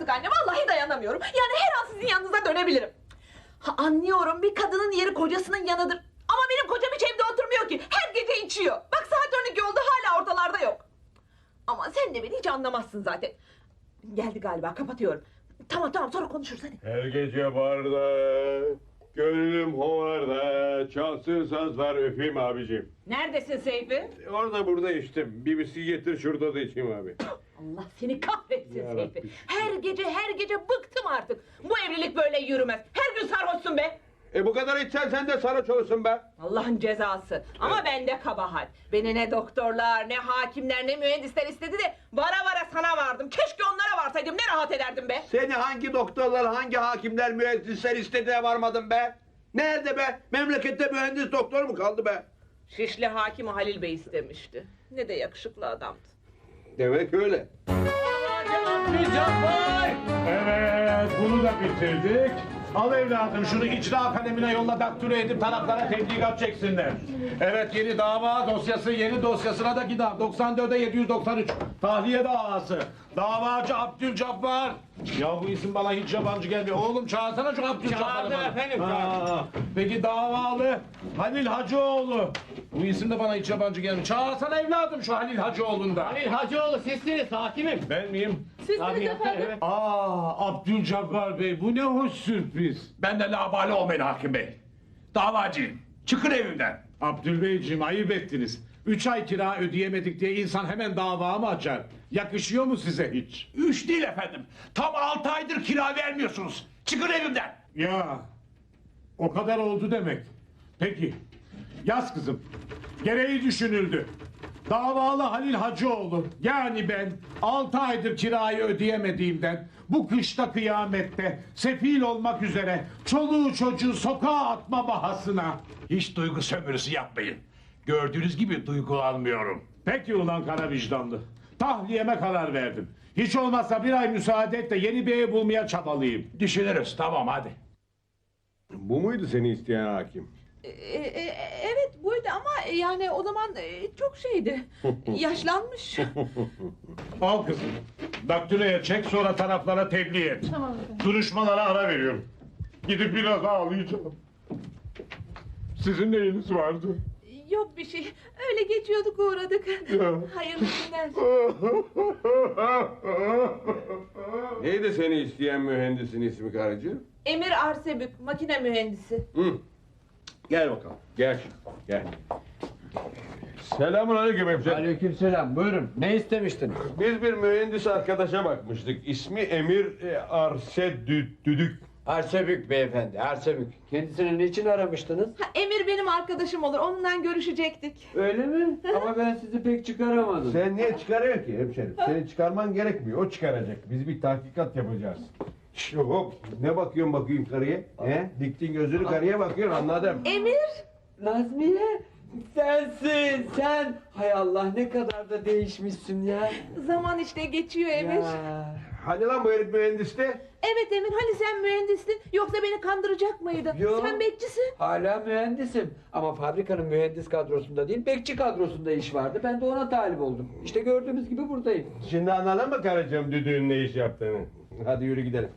artık anne. Vallahi dayanamıyorum. Yani her an sizin yanınıza dönebilirim. Ha, anlıyorum bir kadının yeri kocasının yanıdır. Ama benim kocam hiç evde oturmuyor ki. Her gece içiyor. Bak saat 12 oldu hala ortalarda yok. Ama sen de beni hiç anlamazsın zaten. Geldi galiba kapatıyorum. Tamam tamam sonra konuşuruz hadi. Her gece barda, gönlüm hovarda, çalsın sazlar öpeyim abicim. Neredesin Seyfi? Orada burada içtim. Bir viski getir şurada da içeyim abi. Allah seni kahretsin Ya Seyfi. Her gece her gece bıktım artık. Bu evlilik böyle yürümez. Her gün sarhoşsun be. E bu kadar içsen sen de sarhoş olursun be. Allah'ın cezası. Ama bende kabahat. Beni ne doktorlar, ne hakimler, ne mühendisler istedi de vara vara sana vardım. Keşke onlara varsaydım ne rahat ederdim be. Seni hangi doktorlar, hangi hakimler, mühendisler istediğine varmadın be? Nerede be? Memlekette mühendis doktor mu kaldı be? Şişli hakim Halil Bey istemişti. Ne de yakışıklı adamdı. Demek öyle. Evet, bunu da bitirdik. Al evladım şunu icra kalemine yolla daktilo edip taraflara tebligat çeksinler. Evet yeni dava dosyası yeni dosyasına da gidar. 94'e 793 tahliye davası. Davacı Abdülcabbar. Ya bu isim bana hiç yabancı gelmiyor. Oğlum çağırsana şu Abdülcabbar'ı. Çağırdım efendim, Ha, Peki davalı Halil Hacıoğlu. Bu isim de bana hiç yabancı gelmiyor. Çağırsana evladım şu Halil Hacıoğlu'nu da. Halil Hacıoğlu sizsiniz hakimim. Ben miyim? Tabii, evet. Aa Abdülcabbar Bey bu ne hoş sürpriz. Ben de labale olmayın hakim bey. Davacıyım. Çıkın evimden. Abdülbeyciğim ayıp ettiniz. Üç ay kira ödeyemedik diye insan hemen dava mı açar? Yakışıyor mu size hiç? Üç değil efendim. Tam altı aydır kira vermiyorsunuz. Çıkın evimden. Ya o kadar oldu demek. Peki yaz kızım. Gereği düşünüldü. Davalı Halil Hacıoğlu yani ben altı aydır kirayı ödeyemediğimden bu kışta kıyamette sefil olmak üzere çoluğu çocuğu sokağa atma bahasına. Hiç duygu sömürüsü yapmayın. Gördüğünüz gibi duygulanmıyorum. Peki ulan kara vicdanlı. Tahliyeme karar verdim. Hiç olmazsa bir ay müsaade et de yeni bir ev bulmaya çabalayayım. Düşünürüz tamam hadi. Bu muydu seni isteyen hakim? Evet buydu ama yani o zaman çok şeydi. Yaşlanmış. Al kızım. Daktiloya çek sonra taraflara tebliğ et. Tamam Duruşmalara ara veriyorum. Gidip biraz ağlayacağım. Sizin neyiniz vardı? Yok bir şey. Öyle geçiyorduk uğradık. Hayırlı günler. Neydi seni isteyen mühendisin ismi karıcı? Emir Arsebük, makine mühendisi. Hı. Gel bakalım. Gel. Gel. Selamun aleyküm hemşerim. Aleykümselam buyurun. Ne istemiştiniz? Biz bir mühendis arkadaşa bakmıştık. İsmi Emir e, Arse Dü- Düdük. Arsebük beyefendi Arsebük. Kendisini niçin aramıştınız? Ha, Emir benim arkadaşım olur. Onunla görüşecektik. Öyle mi? Ama ben sizi pek çıkaramadım. Sen niye çıkarıyor ki hemşerim? Senin çıkarman gerekmiyor. O çıkaracak. Biz bir tahkikat yapacağız. Şş, hop. Ne bakıyorsun bakayım karıya? He? Diktin gözünü karıya bakıyorsun anladım. Emir? Nazmiye sensin sen. Hay Allah ne kadar da değişmişsin ya. Zaman işte geçiyor Emir. Ya. Hani lan bu herif mühendisti? Evet Emir hani sen mühendistin yoksa beni kandıracak mıydın? Yok. Sen bekçisin. Hala mühendisim ama fabrikanın mühendis kadrosunda değil bekçi kadrosunda iş vardı. Ben de ona talip oldum. İşte gördüğünüz gibi buradayım. Şimdi anladın mı karıcığım düdüğün ne iş yaptığını? Hadi yürü gidelim.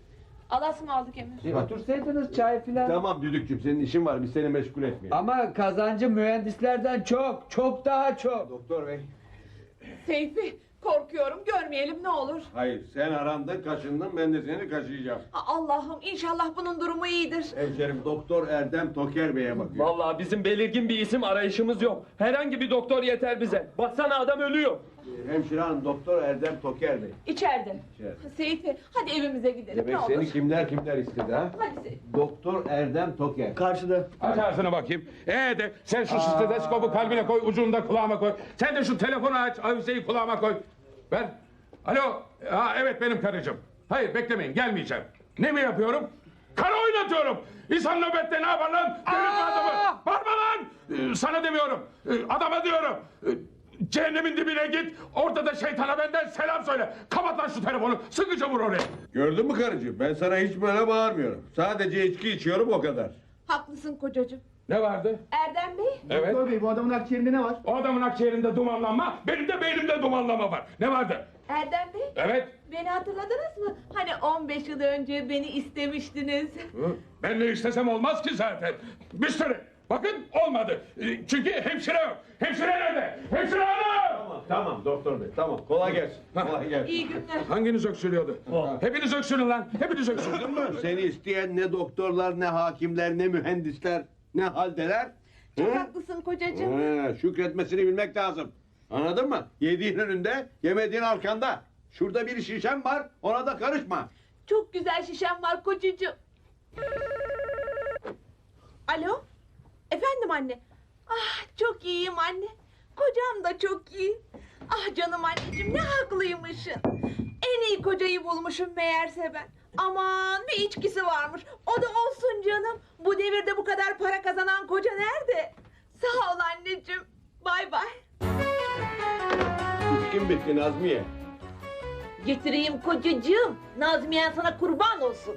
Alas mı aldık Emir? Bir otursaydınız çay filan. Tamam düdükçüm senin işin var biz seni meşgul etmeyelim. Ama kazancı mühendislerden çok, çok daha çok. Doktor bey. Seyfi korkuyorum görmeyelim ne olur. Hayır sen arandın kaşındın ben de seni kaşıyacağım. A- Allah'ım inşallah bunun durumu iyidir. Hemşerim Doktor Erdem Toker Bey'e bakıyor. Vallahi bizim belirgin bir isim arayışımız yok. Herhangi bir doktor yeter bize. Baksana adam ölüyor. Hemşire hanım Doktor Erdem Toker Bey. İçeride. İçeride. Seyfi hadi evimize gidelim Demek ne olur. seni kimler kimler istedi ha? Hadi Seyfi. Doktor Erdem Toker. Karşıda. Aç ağzına bakayım. Ee de sen şu stetoskopu kalbine koy, ucunu da kulağıma koy. Sen de şu telefonu aç, avizeyi kulağıma koy. Ver. Alo. Ha, evet benim karıcığım. Hayır beklemeyin, gelmeyeceğim. Ne mi yapıyorum? Kara oynatıyorum. İnsan nöbette ne yapar lan? Delirtme adamı. Bağırma lan. Ee, sana demiyorum. Ee, adama diyorum. Ee, cehennemin dibine git. Orada da şeytana benden selam söyle. Kapat lan şu telefonu. Sıkıca vur oraya. Gördün mü karıcığım? Ben sana hiç böyle bağırmıyorum. Sadece içki içiyorum o kadar. Haklısın kocacığım. Ne vardı? Erdem Bey. Evet. Doktor bey bu adamın akciğerinde ne var? O adamın akciğerinde dumanlanma, benim de beynimde dumanlama var. Ne vardı? Erdem Bey. Evet. Beni hatırladınız mı? Hani 15 yıl önce beni istemiştiniz. Hı? Ben ne istesem olmaz ki zaten. Bir sürü. Bakın olmadı. Ee, Çünkü hemşire yok. Hemşire nerede? Hemşire hanım! Tamam, tamam doktor bey tamam kolay gelsin. Kolay gelsin. İyi günler. Hanginiz öksürüyordu? Hepiniz öksürün lan. Hepiniz öksürün. Seni isteyen ne doktorlar ne hakimler ne mühendisler ne haldeler. Çok Hı? haklısın kocacığım. He, şükretmesini bilmek lazım. Anladın mı? Yediğin önünde, yemediğin arkanda. Şurada bir şişem var, ona da karışma. Çok güzel şişem var kocacığım. Alo? Efendim anne? Ah çok iyiyim anne. Kocam da çok iyi. Ah canım anneciğim ne haklıymışsın. En iyi kocayı bulmuşum meğerse ben. Aman bir içkisi varmış. O da olsun canım. Bu devirde bu kadar para kazanan koca nerede? Sağ ol anneciğim. Bay bay. İçkin bitti Nazmiye. Getireyim kocacığım. Nazmiye sana kurban olsun.